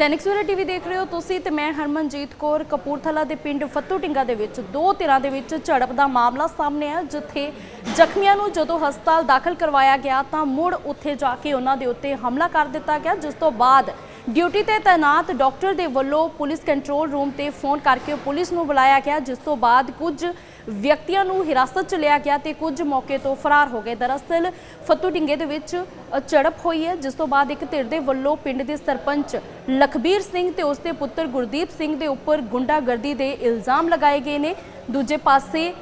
Dainik Savera TV ਦੇਖ ਰਹੇ ਹੋ ਤੁਸੀਂ ਤੇ ਮੈਂ ਹਰਮਨਜੀਤ ਕੌਰ ਕਪੂਰਥਲਾ ਦੇ ਪਿੰਡ ਫੱਤੂ ਢਿੰਗਾ ਦੇ ਵਿੱਚ ਦੋ ਧਿਰਾਂ ਦੇ ਵਿੱਚ ਝੜਪ ਦਾ ਮਾਮਲਾ ਸਾਹਮਣੇ ਆ ਜਿੱਥੇ ਜ਼ਖਮੀਆਂ ਨੂੰ ਜਦੋਂ ਹਸਪਤਾਲ ਦਾਖਲ ਕਰਵਾਇਆ ਗਿਆ ਤਾਂ ਮੁੜ ਉੱਥੇ ਜਾ ਕੇ ਉਹਨਾਂ ਦੇ ਉੱਤੇ ਹਮਲਾ ਕਰ ਦਿੱਤਾ ਗਿਆ, ਜਿਸ ਤੋਂ ਬਾਅਦ ਡਿਊਟੀ ਤੇ ਤਾਇਨਾਤ ਡਾਕਟਰ ਦੇ ਵੱਲੋਂ ਪੁਲਿਸ ਕੰਟਰੋਲ ਰੂਮ ਤੇ ਫੋਨ ਕਰਕੇ ਪੁਲਿਸ ਨੂੰ ਬੁਲਾਇਆ ਗਿਆ, ਜਿਸ ਤੋਂ ਬਾਅਦ ਕੁਝ ਵਿਅਕਤੀਆਂ ਨੂੰ ਹਿਰਾਸਤ ਚ ਲਿਆ ਗਿਆ ਤੇ ਕੁਝ ਮੌਕੇ ਤੋਂ ਫਰਾਰ ਹੋ ਗਏ। ਦਰਅਸਲ ਫੱਤੂ ਢਿੰਗੇ ਦੇ ਵਿੱਚ ਝੜਪ ਹੋਈ ਹੈ, ਜਿਸ ਤੋਂ ਬਾਅਦ ਇੱਕ ਧਿਰ ਦੇ ਵੱਲੋਂ ਪਿੰਡ ਦੇ ਸਰਪੰਚ ਲਖਬੀਰ ਸਿੰਘ ਤੇ ਉਸ ਦੇ ਪੁੱਤਰ ਗੁਰਦੀਪ ਸਿੰਘ ਦੇ ਉੱਪਰ ਗੁੰਡਾਗਰਦੀ ਦੇ ਇਲਜ਼ਾਮ ਲਗਾਏ ਗਏ ਨੇ। ਦੂਜੇ ਪਾਸੇ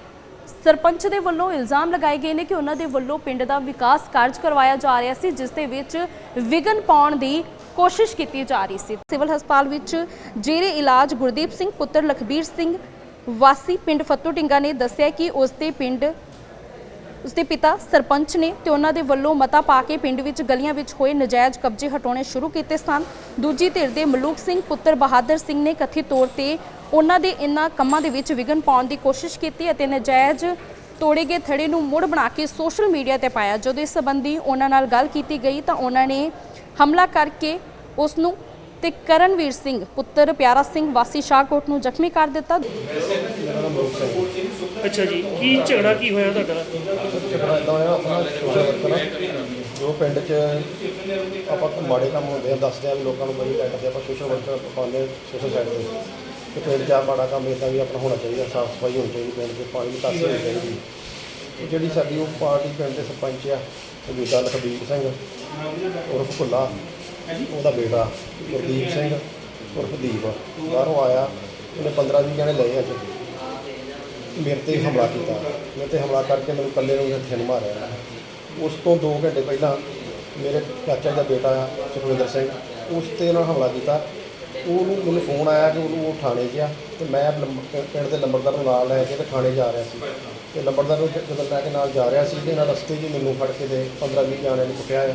ਸਰਪੰਚ ਦੇ ਵੱਲੋਂ ਇਲਜ਼ਾਮ ਲਗਾਏ ਗਏ ਨੇ ਕਿ ਉਹਨਾਂ ਦੇ ਵੱਲੋਂ ਪਿੰਡ ਦਾ ਵਿਕਾਸ ਕਾਰਜ ਕਰਵਾਇਆ ਜਾ ਰਿਹਾ ਸੀ, ਜਿਸ ਦੇ ਵਿੱਚ ਵਿਘਨ ਪਾਉਣ ਦੀ ਕੋਸ਼ਿਸ਼ ਕੀਤੀ ਜਾ ਰਹੀ ਸੀ। ਸਿਵਲ ਹਸਪਤਾਲ ਵਿੱਚ ਜੇਰੇ ਇਲਾਜ ਗੁਰਦੀਪ ਸਿੰਘ, ਪੁੱਤਰ ਲਖਬੀਰ ਸਿੰਘ ਵਾਸੀ ਪਿੰਡ ਫੱਤੂ ਢਿੰਗਾ ਨੇ ਦੱਸਿਆ ਕਿ ਉਸ ਦੇ ਪਿੰਡ ਉਸਦੇ ਪਿਤਾ ਸਰਪੰਚ ਨੇ ਤੇ ਉਹਨਾਂ ਦੇ ਵੱਲੋਂ ਮਤਾ ਪਾ ਕੇ ਪਿੰਡ ਵਿੱਚ ਗਲੀਆਂ ਵਿੱਚ ਹੋਏ ਨਜਾਇਜ਼ ਕਬਜ਼ੇ ਹਟਾਉਣੇ ਸ਼ੁਰੂ ਕੀਤੇ ਸਨ। ਦੂਜੀ ਧਿਰ ਦੇ ਮਲੂਕ ਸਿੰਘ ਪੁੱਤਰ ਬਹਾਦਰ ਸਿੰਘ ਨੇ ਕਥਿਤ ਤੌਰ ਤੇ ਉਹਨਾਂ ਦੇ ਇਨ੍ਹਾਂ ਕੰਮਾਂ ਦੇ ਵਿੱਚ ਵਿਘਨ ਪਾਉਣ ਦੀ ਕੋਸ਼ਿਸ਼ ਕੀਤੀ ਅਤੇ ਨਜਾਇਜ਼ ਤੋੜੇ ਗਏ ਥੜੇ ਨੂੰ ਮੁੜ ਬਣਾ ਕੇ ਸੋਸ਼ਲ ਮੀਡੀਆ ਤੇ ਪਾਇਆ। ਜਦੋਂ ਇਸ ਸੰਬੰਧੀ ਉਹਨਾਂ ਨਾਲ ਗੱਲ ਕੀਤੀ ਗਈ ਤਾਂ ਉਹਨਾਂ ਨੇ ਹਮਲਾ ਕਰਕੇ ਉਸ ਨੂੰ ਤੇ ਕਰਨਵੀਰ ਸਿੰਘ ਪੁੱਤਰ ਪਿਆਰਾ ਸਿੰਘ ਵਾਸੀ ਸ਼ਾਹਕੋਟ ਨੂੰ ਜ਼ਖਮੀ ਕਰ ਦਿੱਤਾ। ਅੱਛਾ ਜੀ ਕੀ ਝਗੜਾ ਕੀ ਹੋਇਆ ਤੁਹਾਡਾ? ਝਗੜਾ ਇਦਾਂ ਹੋਇਆ ਆਪਣਾ ਸੋਸ਼ਲ ਵਰਕਰ ਜੋ ਪਿੰਡ 'ਚ ਆਪਾਂ ਕੋਈ ਮਾੜੇ ਕੰਮ ਹੁੰਦੇ ਆ ਦੱਸਦੇ ਆ ਵੀ ਲੋਕਾਂ ਨੂੰ ਬੜੀ ਕੱਟਦੇ ਆਪਾਂ ਸੋਸ਼ਲ ਵਰਕਰ ਪਾਉਂਦੇ ਸੋਸ਼ਲ ਸਾਈਡ ਤੇ। ਤੇ ਪਿੰਡ 'ਚ ਮਾੜਾ ਕੰਮ ਇਦਾਂ ਵੀ ਆਪਣਾ ਹੋਣਾ ਚਾਹੀਦਾ ਸਾਫ਼ ਸਫ਼ਾਈ ਹੋਣੀ ਚਾਹੀਦੀ ਪਿੰਡ 'ਚ ਪਾਣੀ ਦੀ ਕਾਸੀ ਹੋਣੀ ਚਾਹੀਦੀ। ਤੇ ਜਿਹੜੀ ਸਾਡੀ ਉਹ ਪਾਰਟੀ ਪਿੰਡ ਦੇ ਸਰਪੰਚ ਆ ਮੌਜੂਦਾ ਲਖਬੀਰ ਸਿੰਘ ਉਰਫ ਭੁੱਲਾ। ਉਹਦਾ ਬੇਟਾ ਗੁਰਦੀਪ ਸਿੰਘ ਉਰਫ ਦੀਪ। ਬਾਹਰੋਂ ਆਇਆ, ਉਹਨੇ 15 20 ਜਣੇ ਲਏ ਅੱਜ ਮੇਰੇ ਤੇ ਹਮਲਾ ਕੀਤਾ। ਮੇਰੇ ਤੇ ਹਮਲਾ ਕਰਕੇ ਮੈਨੂੰ ਇਕੱਲੇ ਨੂੰ ਇੱਥੇ ਨੂੰ ਮਾਰਿਆ। ਉਸ ਤੋਂ 2 ਘੰਟੇ ਪਹਿਲਾਂ ਮੇਰੇ ਚਾਚਾ ਦਾ ਬੇਟਾ ਆ, ਸੁਖਵਿੰਦਰ ਸਿੰਘ, ਉਸ ਤੇ ਨਾਲ ਹਮਲਾ ਕੀਤਾ। ਉਹਨੂੰ ਮੈਨੂੰ ਫੋਨ ਆਇਆ ਕਿ ਉਹਨੂੰ ਉਹ ਥਾਣੇ 'ਚ ਆ ਤੇ ਮੈਂ ਲੰਬ- ਪਿੰਡ ਦੇ ਲੰਬੜਦਾਰ ਨੂੰ ਨਾਲ ਲੈ ਕੇ ਤੇ ਥਾਣੇ ਜਾ ਰਿਹਾ ਸੀ। ਤੇ ਲੰਬੜਦਾਰ ਨੂੰ ਜਦੋਂ ਲੈ ਕੇ ਨਾਲ ਜਾ ਰਿਹਾ ਸੀ ਤੇ ਇਹਨਾਂ ਰਸਤੇ 'ਚ ਹੀ ਮੈਨੂੰ ਫੜ ਕੇ ਤੇ 15 20 ਜਾਣਿਆਂ ਨੇ ਕੁੱਟਿਆ ਆ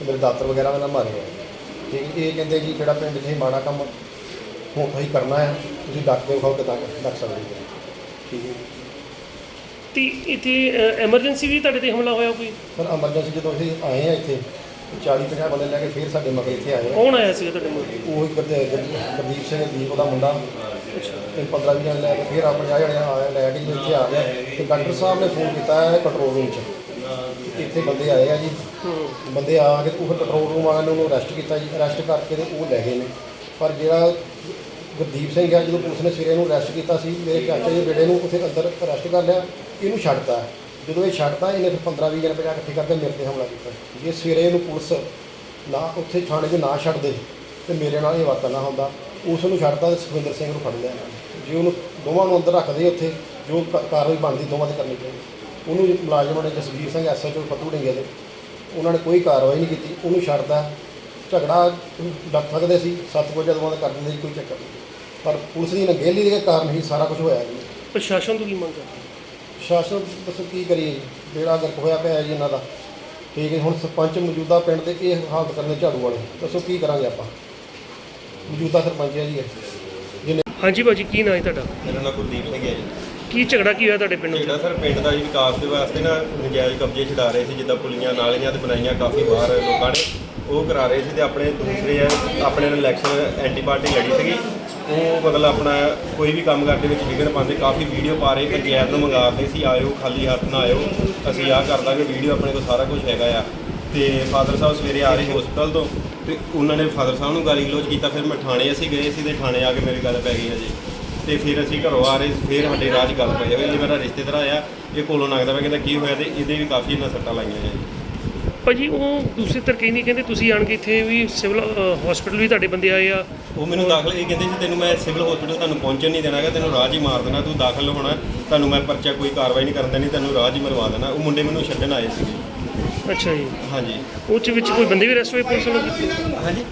ਤੇ ਮੇਰੇ ਦਾਤਰ ਵਗੈਰਾ ਵੀ ਨਾ ਮਾਰੇ ਆ। ਹੈ, ਇਹ ਕਹਿੰਦੇ ਕਿ ਜਿਹੜਾ ਪਿੰਡ 'ਚ ਇਹ ਮਾੜਾ ਕੰਮ ਹੁਣ ਤੁਸੀਂ ਕਰਨਾ ਹੈ। ਤੁਸੀਂ ਡੱਕ ਕੇ ਵਿਖਾਓ ਕਿਦਾਂ ਡੱਕ ਸਕਦੇ ਹੋ। ਠੀਕ ਹੈ। ਤੇ ਇੱਥੇ ਐਮਰਜੈਂਸੀ ਵੀ ਤੁਹਾਡੇ ਤੇ ਹਮਲਾ ਹੋਇਆ ਕੋਈ? ਸਰ ਐਮਰਜੈਂਸੀ ਜਦੋਂ ਅਸੀਂ ਆਏ ਆ ਇੱਥੇ 40 50 ਬੰਦੇ ਲੈ ਕੇ ਫਿਰ ਸਾਡੇ ਮਗਰ ਇੱਥੇ ਆਏ ਆ। ਕੌਣ ਆਇਆ ਸੀਗਾ ਤੁਹਾਡੇ ਕੋਲ ਉਹ ਗੁਰਦੇ- ਗੁਰ- ਗੁਰਦੀਪ ਸਿੰਘ ਦੀਪ ਉਹਦਾ ਮੁੰਡਾ। ਤੇ 15 20 ਜਣੇ ਲੈ ਕੇ ਫਿਰ ਆਪਾਂ ਜਣੇ ਆਇਆ ਲੈ ਕੇ ਜਦੋਂ ਇੱਥੇ ਆ ਗਿਆ ਤੇ ਡਾਕਟਰ ਸਾਹਿਬ ਨੇ ਫੋਨ ਕੀਤਾ ਹੈ ਕੰਟਰੋਲ ਰੂਮ 'ਚ। ਇੱਥੇ ਬੰਦੇ ਆਏ ਆ ਜੀ। ਬੰਦੇ ਆ ਕੇ ਉਹ ਫਿਰ ਕੰਟਰੋਲ ਰੂਮ ਵਾਲਿਆਂ ਨੇ ਉਹਨੂੰ ਅਰੈਸਟ ਕੀਤਾ ਜੀ। ਅਰੈਸਟ ਕਰਕੇ ਤੇ ਉਹ ਲੈ ਗਏ ਨੇ। ਪਰ ਜਿਹੜਾ ਗੁਰਦੀਪ ਸਿੰਘ ਆ, ਜਦੋਂ ਪੁਲਿਸ ਨੇ ਸਵੇਰੇ ਨੂੰ ਅਰੈਸਟ ਕੀਤਾ ਸੀ, ਮੇਰੇ ਚਾਚੇ ਦੇ ਬੇੜੇ ਨੂੰ ਉੱਥੇ ਅੰਦਰ ਅਰੈਸਟ ਕਰ ਲਿਆ। ਇਹਨੂੰ ਛੱਡਤਾ। ਜਦੋਂ ਇਹ ਛੱਡਤਾ, ਇਹਨੇ ਫਿਰ 15 20 ਜਣੇ ਪੰਜਾਹ ਇਕੱਠੇ ਕਰਕੇ ਮੇਰੇ ਤੇ ਹਮਲਾ ਕੀਤਾ। ਜੇ ਸਵੇਰੇ ਇਹਨੂੰ ਪੁਲਿਸ ਨਾ ਉੱਥੇ ਥਾਣੇ 'ਚ ਨਾ ਛੱਡਦੇ, ਤੇ ਮੇਰੇ ਨਾਲ ਇਹ ਵਾਕਾ ਨਾ ਹੁੰਦਾ। ਉਸ ਨੂੰ ਛੱਡਤਾ ਤੇ ਸੁਖਵਿੰਦਰ ਸਿੰਘ ਨੂੰ ਫੜ ਲਿਆ। ਜੇ ਉਹਨੂੰ ਦੋਵਾਂ ਨੂੰ ਅੰਦਰ ਰੱਖਦੇ ਉੱਥੇ, ਜੋ ਕ- ਕਾਰਵਾਈ ਬਣਦੀ, ਦੋਵਾਂ ਤੇ ਕਰਨੀ ਚਾਹੀਦੀ ਉਹਨੂੰ ਮੁਲਾਜ਼ਮਾਂ ਨੇ ਜਸਵੀਰ ਸਿੰਘ ਐਸਐਚਓ ਫਤੂ ਢਿੰਗੇ ਦੇ ਉਹਨਾਂ ਨੇ ਕੋਈ ਕਾਰਵਾਈ ਨਹੀਂ ਕੀਤੀ ਉਹਨੂੰ ਛੱਡਦਾ ਝਗੜਾ ਡੱਕ ਸਕਦੇ ਸੀ ਸੱਤ ਵਜੇ ਦੋਵਾਂ ਦਾ ਕਰ ਦਿੰਦੇ ਸੀ ਕੋਈ ਚੱਕਰ। ਨਹੀਂ ਪਰ ਪੁਲਿਸ ਦੀ ਨਗੇਲੀ ਦੇ ਕਾਰਨ ਹੀ ਸਾਰਾ ਕੁਝ ਹੋਇਆ ਜੀ। ਪ੍ਰਸ਼ਾਸਨ ਤੋਂ ਕੀ ਮੰਗ ਕਰਦੇ ਸ਼ਾਸਨ ਦੱਸੋ ਕੀ ਕਰੀਏ ਜੀ? ਜਿਹੜਾ ਗਰਕ ਹੋਇਆ ਪਿਆ ਜੀ ਇਹਨਾਂ ਦਾ। ਠੀਕ ਹੈ ਹੁਣ ਸਰਪੰਚ ਮੌਜੂਦਾ ਪਿੰਡ ਦੇ ਇਹ ਹਾਲਤ ਕਰਨੇ ਝਾੜੂ ਵਾਲੇ। ਦੱਸੋ ਕੀ ਕਰਾਂਗੇ ਆਪਾਂ? ਮੌਜੂਦਾ ਸਰਪੰਚ ਹੈ ਜੀ ਇਹ। ਜਿਹਨੇ ਹਾਂਜੀ ਭਾਜੀ ਕੀ ਨਾਂ ਹੈ ਤੁਹਾਡਾ? ਮੇਰਾ ਨਾਮ ਕੁਲਦੀਪ ਸਿੰਘ ਹੈ ਜੀ। ਕੀ ਝਗੜਾ ਕੀ ਹੋਇਆ ਤੁਹਾਡੇ ਪਿੰਡ ਜਿਹੜਾ ਸਰ ਪਿੰਡ ਦਾ ਜੀ ਵਿਕਾਸ ਦੇ ਵਾਸਤੇ ਨਾ ਨਜਾਇਜ਼ ਕਬਜ਼ੇ ਛਡਾ ਰਹੇ ਸੀ, ਜਿੱਦਾਂ ਪੁਲੀਆਂ ਨਾਲੀਆਂ ਤੇ ਬਣਾਈਆਂ ਕਾਫੀ ਬਾਹਰ ਲੋਕਾਂ ਨੇ, ਉਹ ਕਰਾ ਰਹੇ ਸੀ ਤੇ ਆਪਣੇ ਦੂਸਰੇ ਆ, ਆਪਣੇ ਨਾਲ ਇਲੈਕਸ਼ਨ ਐਂਟੀ ਪਾਰਟੀ ਲੜੀ ਸੀਗੀ। ਉਹ ਮਤਲਬ ਆਪਣਾ ਕੋਈ ਵੀ ਕੰਮ ਕਰਦੇ ਵਿੱਚ ਵਿਗੜ ਪਾਉਂਦੇ, ਕਾਫੀ ਵੀਡੀਓ ਪਾ ਰਹੇ, ਪੰਚਾਇਤ ਨੂੰ ਮੰਗਾਉਂਦੇ ਸੀ, ਆਇਓ, ਖਾਲੀ ਹੱਥ ਨਾ ਆਇਓ, ਅਸੀਂ ਆਹ ਕਰ ਦਾਂਗੇ ਵੀਡੀਓ ਆਪਣੇ ਕੋਲ ਸਾਰਾ ਕੁਝ ਹੈਗਾ ਆ। ਤੇ ਫਾਦਰ ਸਾਹਿਬ ਸਵੇਰੇ ਆ ਰਹੇ ਹਸਪਤਾਲ ਤੋਂ, ਤੇ ਉਹਨਾਂ ਨੇ ਫਾਦਰ ਸਾਹਿਬ ਨੂੰ ਗਾਲੀ ਗਲੋਚ ਕੀਤਾ, ਫਿਰ ਮੈਂ ਥਾਣੇ ਅਸੀਂ ਗਏ ਸੀ ਤੇ ਥਾਣੇ ਆ ਕੇ ਮੇਰੀ ਗੱਲ ਪੈ ਗਈ ਹੈ ਜੀ ਤੇ ਫਿਰ ਅਸੀਂ ਘਰੋਂ ਆ ਰਹੇ ਫਿਰ ਸਾਡੇ ਰਾਹ 'ਚ ਗੱਲ ਪਈ ਇਹ ਮੇਰਾ ਰਿਸ਼ਤੇਦਾਰ ਆਇਆ ਇਹ ਕੋਲੋਂ ਨਗਦਾ ਵਾ ਕਹਿੰਦਾ ਕੀ ਹੋਇਆ ਤੇ ਇਹਦੇ ਵੀ ਕਾਫੀ ਇਹਨਾਂ ਸੱਟਾਂ ਲਾਈਆਂ ਹੈ ਭਾਜੀ ਉਹ ਦੂਸਰੀ ਤਰ ਕਹਿੰਦੀ ਕਹਿੰਦੇ ਤੁਸੀਂ ਆਣ ਕੇ ਇੱਥੇ ਵੀ ਸਿਵਲ ਹਸਪੀਟਲ ਵੀ ਤੁਹਾਡੇ ਬੰਦੇ ਆਏ ਆ? ਉਹ ਮੈਨੂੰ ਦਾਖਲ ਇਹ ਕਹਿੰਦੇ ਸੀ ਤੈਨੂੰ ਮੈਂ ਸਿਵਲ ਹਸਪੀਟਲ ਤੁਹਾਨੂੰ ਪਹੁੰਚਣ ਨਹੀਂ ਦੇਣਾ ਹੈਗਾ ਤੈਨੂੰ 'ਚ ਹੀ ਮਾਰ ਦੇਣਾ ਤੂੰ ਦਾਖਲ ਹੋਣਾ ਤੁਹਾਨੂੰ ਮੈਂ ਪਰਚਾ ਕੋਈ ਕਾਰਵਾਈ ਨਹੀਂ ਕਰਨ ਦੇਣੀ ਤੈਨੂੰ 'ਚ ਹੀ ਮਰਵਾ ਦੇਣਾ। ਉਹ ਮੁੰਡੇ ਮੈਨੂੰ ਛੱਡਣ ਆਏ ਸੀਗੇ। ਅੱਛਾ ਜੀ। ਹਾਂਜੀ। ਉਹ ਚ ਵਿੱਚ ਕੋਈ ਬੰਦੇ ਵੀ ਅਰੈਸਟ ਹੋਏ ਪੁਲਿਸ ਵੱਲੋਂ? ਹਾਂਜੀ।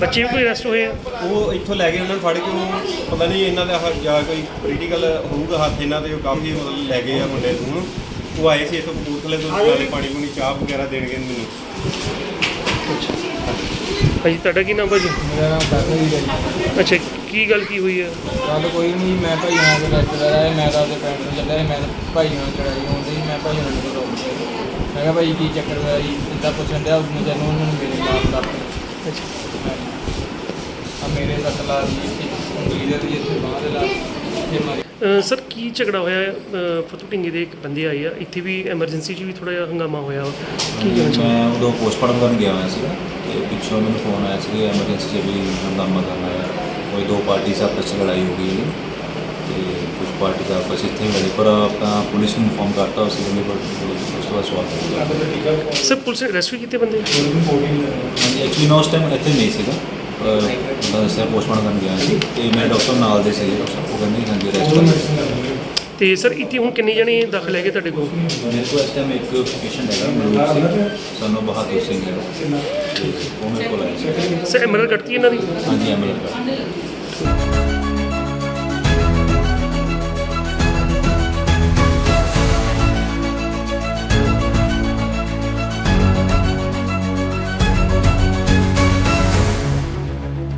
ਬੱਚੇ ਵੀ ਕੋਈ ਅਰੈਸਟ ਹੋਏ ਆ? ਉਹ ਇੱਥੋਂ ਲੈ ਗਏ ਉਹਨਾਂ ਨੂੰ ਫੜ ਕੇ ਉਹ ਪਤਾ ਨਹੀਂ ਇਹਨਾਂ ਦਾ ਹ- ਜਾਂ ਕੋਈ ਪੋਲੀਟੀਕਲ ਹੋਊਗਾ ਹੱਥ ਇਹਨਾਂ ਦੇ ਉਹ ਕਾਫੀ ਮਤਲਬ ਲੈ ਗਏ ਆ ਮੁੰਡੇ ਨੂੰ। ਉਹ ਆਏ ਸੀ ਇੱਥੋਂ ਕਪੂਰਥਲੇ ਤੋਂ ਨਾਲੇ ਪਾਣੀ ਪੂਣੀ ਚਾਹ ਵਗੈਰਾ ਦੇਣਗੇ ਮੈਨੂੰ। ਭਾਜੀ ਤੁਹਾਡਾ ਕੀ ਨਾਮ ਭਾਜੀ? ਮੇਰਾ ਨਾਮ ਕਰਨਵੀਰ ਹੈ। ਜੀ ਅੱਛਾ ਕੀ ਗੱਲ ਕੀ ਹੋਈ ਆ? ਗੱਲ ਕੋਈ ਨਹੀਂ ਮੈਂ ਭਾਈ ਨਾਲ ਦੇ ਰਿਸ਼ਤੇਦਾਰ ਆਏ ਮੈਂ ਤਾਂ ਆਪਦੇ ਪਿੰਡ ਨੂੰ ਚੱਲਿਆ ਸੀ, ਮੈਂ ਤਾਂ ਭਾਈ ਨਾਲ ਚੜਾਈ ਹੁੰਦੀ ਮੈਂ ਭਾਈ ਨਾਲ ਨੂੰ ਰੋਕ ਲਿਆ ਮੈਂ ਕਿਹਾ ਭਾਈ ਕੀ ਚੱਕਰ ਹੋਇਆ ਜੀ ਇੱਦਾਂ ਪੁੱਛਣ ਡਿਆ ਮੈਨੂੰ ਜਨੂੰ ਉਹਨੂੰ ਮੇਰੇ ਨਾਲ ਕਰ ਅੱਛਾ। ਮੇਰੇ ਸੱਟ ਲਾ ਦੀ ਇੱਥੇ ਉਂਗਲੀ ਦੇ ਤੇ ਇੱਥੇ ਬਾਂਹ ਦੇ ਲਾ ਇੱਥੇ ਮਾਰੀ ਅ, ਸਰ ਕੀ ਝਗੜਾ ਹੋਇਆ? ਹੈ? ਫਤੂ ਢਿੰਗੇ ਦੇ ਇੱਕ ਬੰਦੇ ਆਏ ਆ। ਇੱਥੇ ਵੀ ਐਮਰਜੈਂਸੀ 'ਚ ਵੀ ਥੋੜਾ ਜਿਹਾ ਹੰਗਾਮਾ ਹੋਇਆ ਵਾ। ਕੀ ਕਹਿਣਾ ਚਾਹੁੰਦੇ? ਮੈਂ ਉਦੋਂ ਪੋਸਟਮਾਰਟਮ ਕਰਨ ਗਿਆ ਹੋਇਆ ਸੀਗਾ ਤੇ ਪਿੱਛੋਂ ਮੈਨੂੰ ਫੋਨ ਆਇਆ ਸੀ ਐਮਰਜੈਂਸੀ 'ਚ ਵੀ ਹੰਗਾਮਾ ਕਰਨਾ ਹੈ ਕੋਈ ਦੋ ਪਾਰਟੀ ਆਪਸ 'ਚ ਲੜਾਈ ਹੋ ਗਈ ਹੈ ਤੇ ਕੁਝ ਪਾਰਟੀ ਦਾ ਆਪਸ 'ਚ ਇੱਥੇ ਮਿਲੇ ਪਰ ਆਪਣਾ ਪੁਲਿਸ ਨੂੰ ਇਨਫੋਰਮ ਕਰਤਾ ਉਸ ਵੇਲੇ ਪਰ ਉਸ ਤੋਂ ਬਾਅਦ ਸਵਾਲ ਹੋ ਗਿਆ ਸਰ ਪੁਲਿਸ ਨੇ ਅਰੈਸਟ ਵੀ ਕੀਤੇ ਬੰਦੇ? ਹਾਂਜੀ ਐਕਚੁਅਲੀ ਮੈਂ ਉਸ ਟਾਈਮ ਇੱਥੇ ਨਹੀਂ ਸੀਗਾ। ਮੈਂ ਦੱਸਿਆ ਪੋਸਟਮਾਰਟਮ ਕਰਨ ਗਿਆ ਸੀ ਤੇ ਮੇਰੇ ਡਾਕਟਰ ਨਾਲ ਦੇ ਸੀਗੇ ਉਹ ਕਹਿੰਦੇ ਹਾਂਜੀ ਰੈਸਟ ਕਰ। ਤੇ ਸਰ ਇੱਥੇ ਹੁਣ ਕਿੰਨੇ ਜਣੇ ਦਾਖਲ ਹੈਗੇ ਤੁਹਾਡੇ ਕੋਲ? ਮੇਰੇ ਕੋਲ ਇਸ ਟਾਈਮ ਇੱਕ ਪੇਸ਼ੈਂਟ ਹੈਗਾ ਮਨੋਜ ਸਿੰਘ ਸਾਨੂੰ ਬਹਾਦਰ ਸਿੰਘ ਹੈ ਉਹ ਮੇਰੇ ਕੋਲ ਆਇਆ ਸੀ। ਸਰ ਐਮਰਲ ਕੱਟਤੀ ਇਹਨਾਂ ਦੀ? ਹਾਂਜੀ ਐਮਐਲਏ